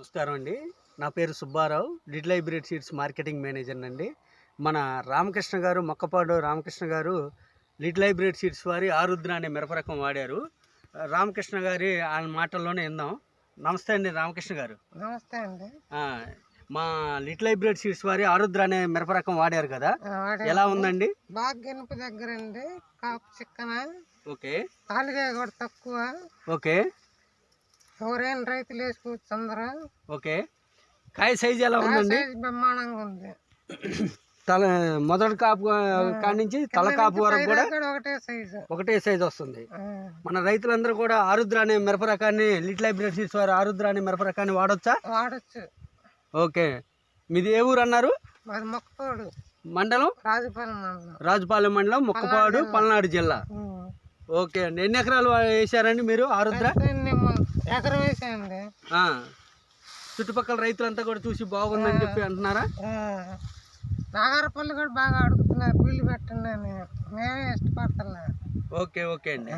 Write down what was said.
నమస్కారం అండి. నా పేరు Subbarao. Little hybrid seeds marketing manager అండి మన రామకృష్ణ గారు మొక్కపాడు రామకృష్ణ గారు లిటిల్ హైబ్రిడ్ సీడ్స్ వారి ఆరుద్ర అనే మిరప రకం వాడారు. రామకృష్ణ గారి ఆయన మాటల్లోనే విందాం. నమస్తే అండి రామకృష్ణ గారు. నమస్తే అండి. మా లిటిల్ హైబ్రిడ్ సీడ్స్ వారి ఆరుద్ర అనే మిరప రకం వాడారు కదా. ఎలా ఉందండి? బాగా గెనుపు దగ్గర అండి. కాపు చిక్కన. ఓకే. తాలికాయ కూడా తక్కువ. ఓకే. ఎవరైనా రైతులు వేసుకోవచ్చు అందరూ ఓకే. కాయ సైజ్ ఎలా ఉందండి? సైజ్ బ్రహ్మాండంగా ఉంది. తల మొదటి కాపు కాడి నుంచి తల కాపు వరకు కూడా ఒకటే సైజు. ఒకటే సైజ్ వస్తుంది. మన రైతులందరూ కూడా ఆరుద్ర అనే మిరప రకాన్ని లిటిల్ హైబ్రిడ్ సీడ్స్ వారు ఆరుద్ర అనే మిరప రకాన్ని వాడొచ్చా? వాడచ్చు. ఓకే. మీది ఏ ఊరు అన్నారు? మాది మొక్కతోడు మండలం? రాజుపాలెం మండలం. రాజుపాలెం మండలం మొక్కపాడు పల్నాడు. జిల్లా. ఓకే. అండి ఎన్ని ఎకరాలు వేశారండి మీరు ఆరుద్ర? ఎకరం వేసాయండి. చుట్టుపక్కల రైతులంతా కూడా చూసి బాగుందని చెప్పి అంటున్నారా? నాగారపల్లి కూడా బాగా అడుగుతున్నారు బిల్లు పెట్టండి మేమే ఇష్టపడుతున్నా ఓకే ఓకే అండి.